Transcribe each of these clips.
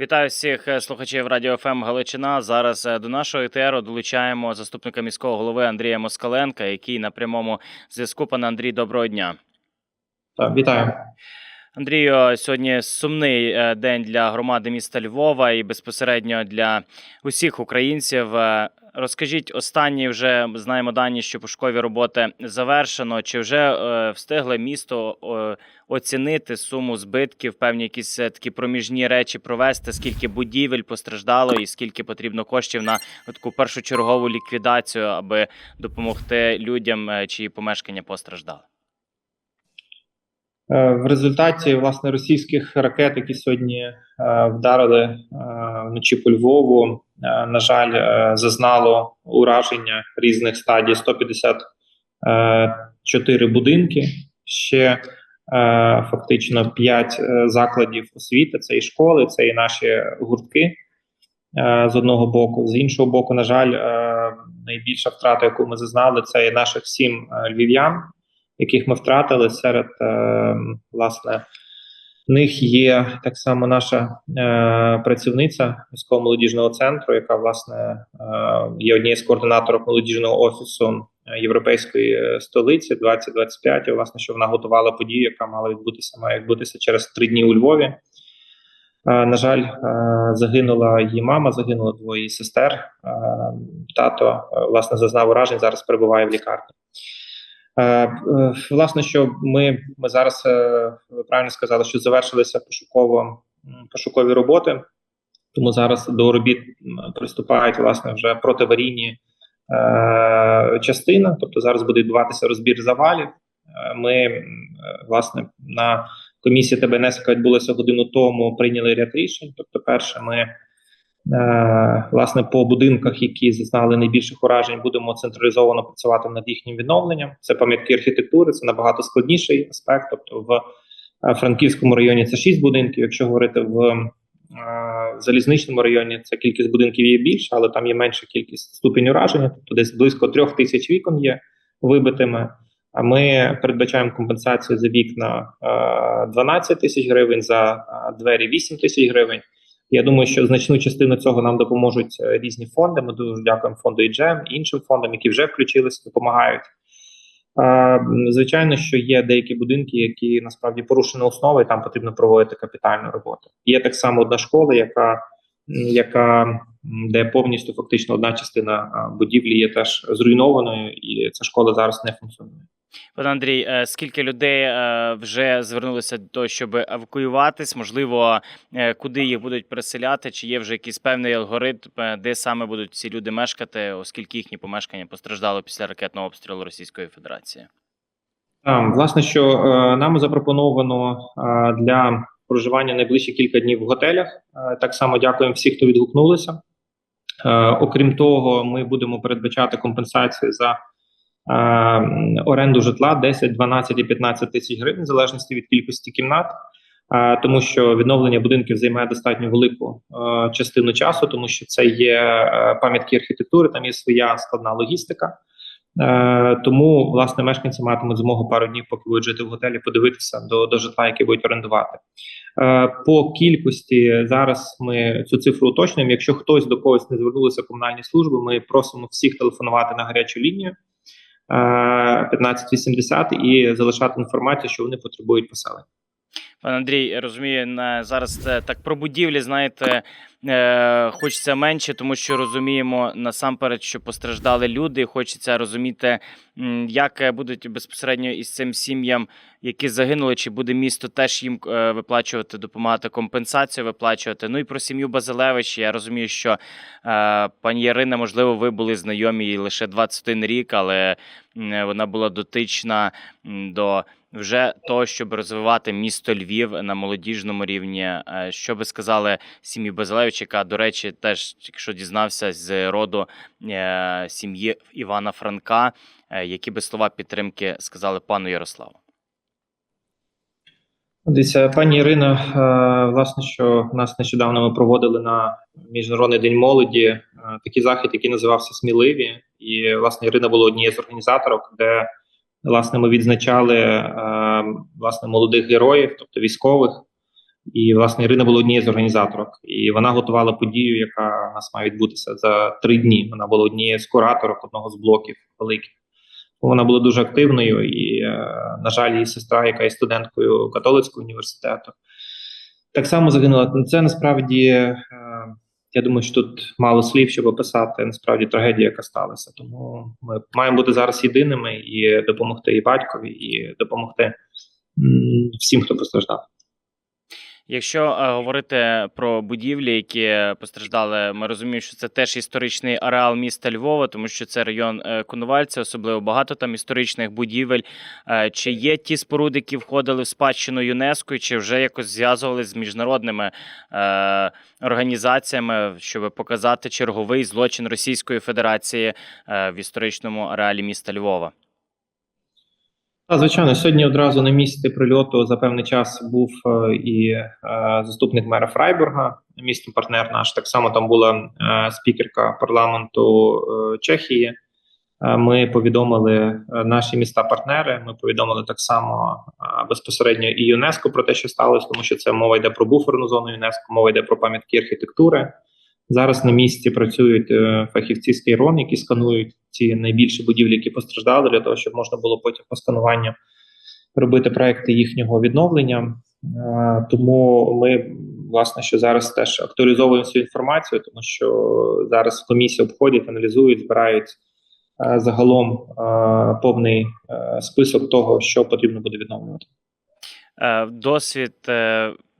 Вітаю всіх е, слухачів Радіо ФМ Галичина. Зараз е, до нашого етеру долучаємо заступника міського голови Андрія Москаленка, який на прямому зв'язку. Пане Андрій, доброго дня. Так, вітаю. Андрію, сьогодні сумний е, день для громади міста Львова і безпосередньо для усіх українців. Розкажіть останні вже знаємо дані, що пошукові роботи завершено. Чи вже е, встигли місто е, оцінити суму збитків, певні якісь е, такі проміжні речі провести? Скільки будівель постраждало, і скільки потрібно коштів на таку першочергову ліквідацію, аби допомогти людям, е, чиї помешкання постраждали? Е, В результаті власне російських ракет, які сьогодні е, вдарили е, вночі по Львову, на жаль, е, зазнало ураження різних стадій 154 будинки. Ще е, фактично 5 закладів освіти. Це і школи, це і наші гуртки е, з одного боку. З іншого боку, на жаль, е, найбільша втрата, яку ми зазнали, це і наших сім е, львів'ян. яких ми втратили серед е, власне них є так само наша е, працівниця міського молодіжного центру, яка власне е, є однією з координаторів молодіжного офісу е, європейської е, столиці 2025. І, власне, що вона готувала подію, яка мала відбутися, має відбутися через три дні у Львові. Е, На жаль, е, загинула її мама, загинуло двоє сестер. Е, Тато е, власне зазнав уражень, зараз перебуває в лікарні. Е, е, Власне, що ми, ми зараз е, ви правильно сказали, що завершилися пошуково пошукові роботи, тому зараз до робіт приступають власне вже протиаварійні е, частина. Тобто зараз буде відбуватися розбір завалів. Е, Ми е, власне на комісії ТБНС, яка відбулася годину тому, прийняли ряд рішень. Тобто, перше, ми Е, власне, по будинках, які зазнали найбільших уражень, будемо централізовано працювати над їхнім відновленням. Це пам'ятки архітектури, це набагато складніший аспект. Тобто, в е, Франківському районі це 6 будинків. Якщо говорити в е, залізничному районі, це кількість будинків є більша, але там є менша кількість ступінь ураження, тобто десь близько трьох тисяч вікон є вибитими. А ми передбачаємо компенсацію за вікна е, 12 тисяч гривень, за е, двері 8 тисяч гривень. Я думаю, що значну частину цього нам допоможуть е, різні фонди. Ми дуже дякуємо фонду «Іджем», і іншим фондам, які вже включилися, допомагають. Е, Звичайно, що є деякі будинки, які насправді порушені основи, і там потрібно проводити капітальну роботу. Є так само одна школа, яка, яка де повністю фактично одна частина будівлі є теж зруйнованою, і ця школа зараз не функціонує. Пане Андрій, е, скільки людей е, вже звернулося до того, щоб евакуюватись? Можливо, е, куди їх будуть переселяти? Чи є вже якийсь певний алгоритм, де саме будуть ці люди мешкати, оскільки їхні помешкання постраждали після ракетного обстрілу Російської Федерації? Власне, що нам запропоновано для проживання найближчі кілька днів в готелях. Так само дякуємо всім, хто відгукнулися. Окрім того, ми будемо передбачати компенсацію за оренду житла 10, 12 і 15 тисяч гривень, в залежності від кількості кімнат. Е, тому що відновлення будинків займає достатньо велику е, частину часу, тому що це є е, пам'ятки архітектури, там є своя складна логістика. Е, тому власне мешканці матимуть змогу пару днів, поки будуть жити в готелі, подивитися до, до житла, яке будуть орендувати. Е, по кількості зараз ми цю цифру уточнюємо. Якщо хтось до когось не звернулися комунальні служби, ми просимо всіх телефонувати на гарячу лінію е, 1580 і залишати інформацію, що вони потребують поселення. Пане Андрій, я розумію, на- зараз так про будівлі, знаєте, е, хочеться менше, тому що розуміємо насамперед, що постраждали люди. Хочеться розуміти, як будуть безпосередньо із цим сім'ям, які загинули, чи буде місто теж їм е, виплачувати, допомагати компенсацію виплачувати. Ну і про сім'ю Базилевич. Я розумію, що е, пані Ярина, можливо, ви були знайомі лише 21 рік, але вона була дотична до вже того, щоб розвивати місто Львів на молодіжному рівні. Е, Що би сказали сім'ї Базилевич, яка, до речі, теж якщо дізнався з роду е, сім'ї Івана Франка, е, які би слова підтримки сказали пану Ярославу? Дивіться, пані Ірина, власне, що нас нещодавно ми проводили на Міжнародний день молоді такий захід, який називався Сміливі. І власне Ірина була однією з організаторів, де власне ми відзначали е, власне молодих героїв, тобто військових, І власне Ірина була однією з організаторок, і вона готувала подію, яка у нас має відбутися за три дні. Вона була однією з кураторок одного з блоків великих. Вона була дуже активною, і, е, на жаль, її сестра, яка є студенткою католицького університету, так само загинула. Ну, Це насправді, е, я думаю, що тут мало слів, щоб описати насправді трагедію, яка сталася. Тому ми маємо бути зараз єдиними і допомогти і батькові, і допомогти всім, хто постраждав. Якщо е, говорити про будівлі, які постраждали, ми розуміємо, що це теж історичний ареал міста Львова, тому що це район е, Коновальця, особливо багато там історичних будівель. Е, Чи є ті споруди, які входили в спадщину ЮНЕСКО, чи вже якось зв'язувалися з міжнародними організаціями, щоб показати черговий злочин Російської Федерації в історичному ареалі міста Львова? Та, звичайно, сьогодні одразу на місці прильоту за певний час був е, і е, заступник мера Фрайбурга, місто партнер наш. Так само там була е, спікерка парламенту е, Чехії. Е, Ми повідомили е, наші міста-партнери. Ми повідомили так само безпосередньо і ЮНЕСКО про те, що сталося, тому що це мова йде про буферну зону ЮНЕСКО, мова йде про пам'ятки архітектури. Зараз на місці працюють е, фахівці з Кейрон, які сканують ці найбільші будівлі, які постраждали, для того, щоб можна було потім по скануванню робити проекти їхнього відновлення. Е, Тому ми власне що зараз теж актуалізовуємо цю інформацію, тому що зараз комісії обходять, аналізують, збирають е, загалом повний список того, що потрібно буде відновлювати. Досвід,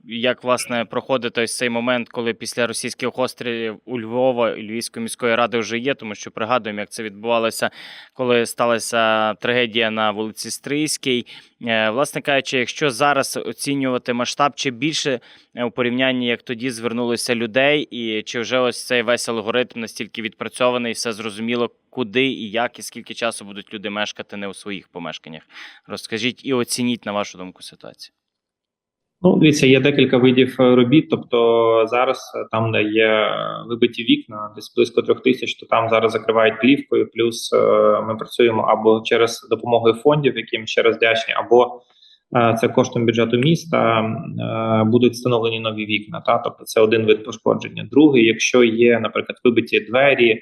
як власне проходить ось цей момент, коли після російських острілів у Львова і Львівської міської ради вже є, тому що пригадуємо, як це відбувалося, коли сталася трагедія на вулиці Стрийській. Е, Власне кажучи, якщо зараз оцінювати масштаб, чи більше е, у порівнянні, як тоді звернулося людей, і чи вже ось цей весь алгоритм настільки відпрацьований, все зрозуміло, куди і як, і скільки часу будуть люди мешкати не у своїх помешканнях? Розкажіть і оцініть на вашу думку ситуацію. Ну, дивіться, є декілька видів е, робіт. Тобто зараз е, там, де є е, вибиті вікна, десь близько трьох тисяч, то там зараз закривають плівкою. Плюс ми працюємо або через допомогою фондів, яким ще раз вдячні, або це коштом бюджету міста будуть встановлені нові вікна. Та тобто це один вид пошкодження. Другий, якщо є, наприклад, вибиті двері.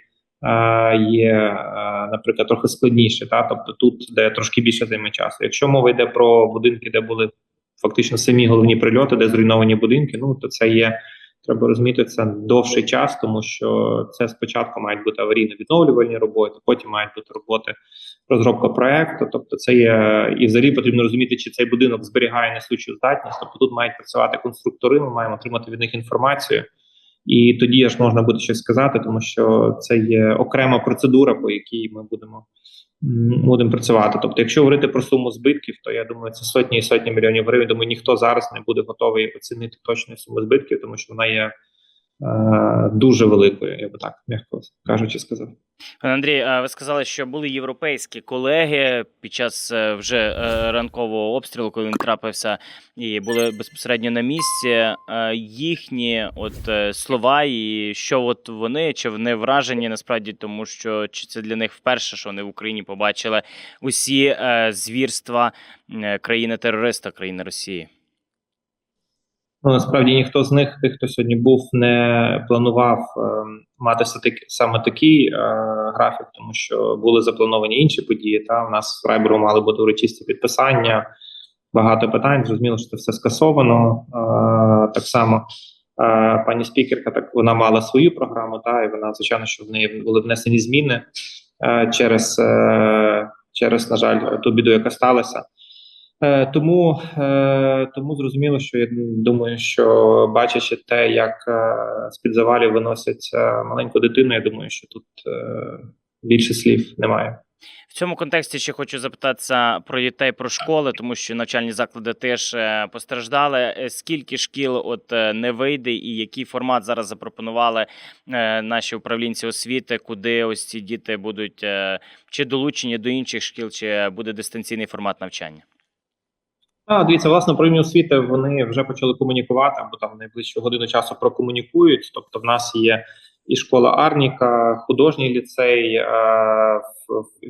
Є, наприклад, трохи складніше, та тобто тут, де трошки більше займе часу. Якщо мова йде про будинки, де були фактично самі головні прильоти, де зруйновані будинки. Ну то це є. Треба розуміти це довший час, тому що це спочатку мають бути аварійно-відновлювальні роботи, потім мають бути роботи розробка проекту. Тобто, це є і взагалі потрібно розуміти, чи цей будинок зберігає несучу здатність. Тобто тут мають працювати конструктори. Ми маємо отримати від них інформацію, і тоді аж можна буде щось сказати, тому що це є окрема процедура, по якій ми будемо будемо працювати. Тобто, якщо говорити про суму збитків, то я думаю, це сотні і сотні мільйонів гривень. Думаю, ніхто зараз не буде готовий оцінити точну суму збитків, тому що вона є дуже великою, я би так м'яко кажучи, сказав. Пане Андрій, ви сказали, що були європейські колеги під час е, вже е, ранкового обстрілу, коли він трапився, і були безпосередньо на місці. Е, Їхні от е, слова, і що от вони чи вони вражені насправді, тому що чи це для них вперше, що вони в Україні побачили усі е, звірства е, країни-терориста, країни Росії. Ну, насправді ніхто з них, тих, хто сьогодні був, не планував е, мати саме такий е, графік, тому що були заплановані інші події. Та у нас в Райберу мали бути урочисті підписання, багато питань. Зрозуміло, що це все скасовано. Е, так само е, пані спікерка, так вона мала свою програму, та і вона, звичайно, що в неї були внесені зміни е, через, е, через, на жаль, ту біду, яка сталася. Е, Тому, е, тому зрозуміло, що я думаю, що бачачи те, як е, з-під завалів виносять маленьку дитину, я думаю, що тут більше слів немає. В цьому контексті ще хочу запитатися про дітей, про школи, тому що навчальні заклади теж постраждали. Скільки шкіл от не вийде, і який формат зараз запропонували наші управлінці освіти, куди ось ці діти будуть чи долучені до інших шкіл, чи буде дистанційний формат навчання? А, дивіться, власне, управління освіти вони вже почали комунікувати, або там найближчу годину часу прокомунікують. Тобто, в нас є і школа Арніка, художній ліцей, е,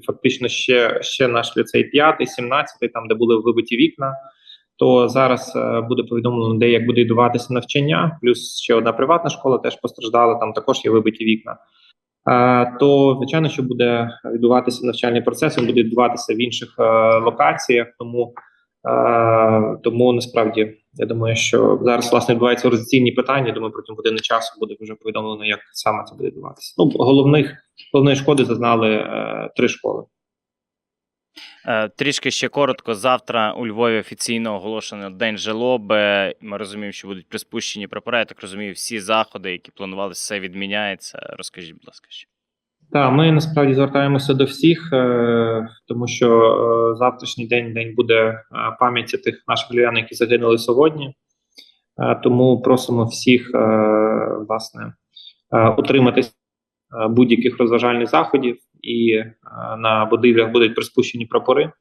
фактично ще, ще наш ліцей 5, 17, там, де були вибиті вікна. то зараз е, буде повідомлено, де як буде відбуватися навчання. Плюс ще одна приватна школа теж постраждала. Там також є вибиті вікна. Е, То звичайно, що буде відбуватися навчальний процес, він буде відбуватися в інших локаціях. Тому тому насправді я думаю, що зараз власне відбуваються організаційні питання. Думаю, протягом години часу буде вже повідомлено, як саме це буде відбуватися. Ну головних головної шкоди зазнали е, три школи. Е, Трішки ще коротко. Завтра у Львові офіційно оголошено День жалоби. Ми розуміємо, що будуть приспущені прапори. Я так розумію, всі заходи, які планувалися, все відміняється. Розкажіть, будь ласка, ще. Так, ми насправді звертаємося до всіх, е, тому що е, завтрашній день день буде е, пам'яті тих наших львів'ян, які загинули сьогодні. Тому просимо всіх власне утриматись е, будь-яких розважальних заходів, і на будівлях будуть приспущені прапори.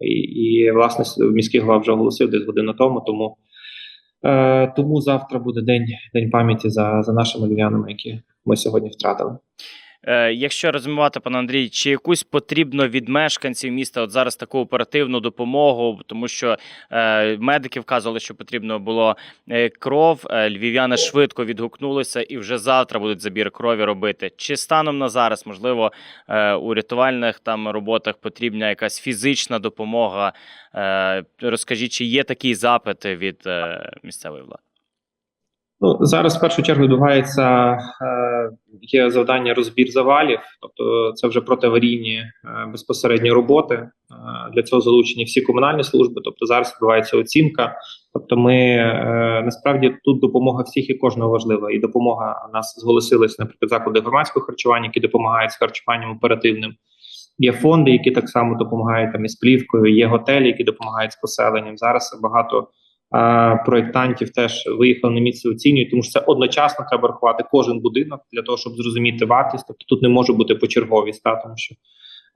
І, і власне міський голова вже оголосив десь годину тому. Тому, тому завтра буде день, день пам'яті за, за нашими львів'янами, які ми сьогодні втратили. Е, Якщо розумувати, пане Андрій, чи якусь потрібно від мешканців міста от зараз таку оперативну допомогу, тому що е, медики вказували, що потрібно було е, кров. Львів'яни швидко відгукнулися і вже завтра будуть забір крові робити. Чи станом на зараз, можливо, у рятувальних там роботах потрібна якась фізична допомога? Розкажіть, чи є такі запити від місцевої влади? Ну, зараз в першу чергу відбувається е, є завдання розбір завалів, тобто це вже протиаварійні е, безпосередні роботи. Е, для цього залучені всі комунальні служби. Тобто зараз відбувається оцінка. Тобто, ми е, насправді тут допомога всіх і кожного важлива. І допомога нас зголосилась, наприклад, заклади громадського харчування, які допомагають з харчуванням оперативним. Є фонди, які так само допомагають там із плівкою. Є готелі, які допомагають з поселенням. Зараз багато проєктантів теж виїхали на місце оцінюють, тому що це одночасно треба рахувати кожен будинок для того, щоб зрозуміти вартість. Тобто тут не може бути почерговість, та тому що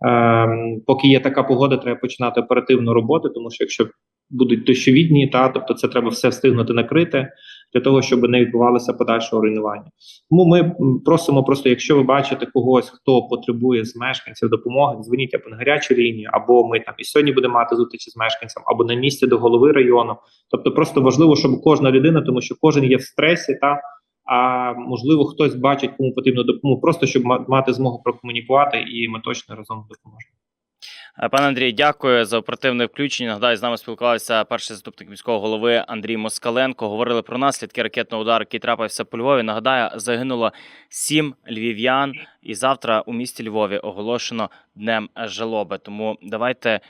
е, поки є така погода, треба починати оперативну роботу, тому що якщо будуть дощові дні, та тобто це треба все встигнути накрити для того, щоб не відбувалося подальшого руйнування. Тому ми просимо просто, якщо ви бачите когось, хто потребує з мешканців допомоги, дзвоніть або на гарячу лінію, або ми там і сьогодні будемо мати зустрічі з мешканцем, або на місці до голови району. Тобто, просто важливо, щоб кожна людина, тому що кожен є в стресі, та а можливо, хтось бачить, кому потрібно допомогу, просто щоб мати змогу прокомунікувати, і ми точно разом допоможемо. Е, Пане Андрій, дякую за оперативне включення. Нагадаю, з нами спілкувався перший заступник міського голови Андрій Москаленко. Говорили про наслідки ракетного удару, який трапився по Львові. Нагадаю, загинуло сім львів'ян, і завтра у місті Львові оголошено днем жалоби. Тому давайте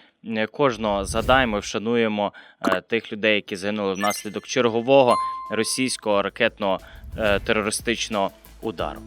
кожного згадаємо і вшануємо е, тих людей, які загинули внаслідок чергового російського ракетного е, терористичного удару.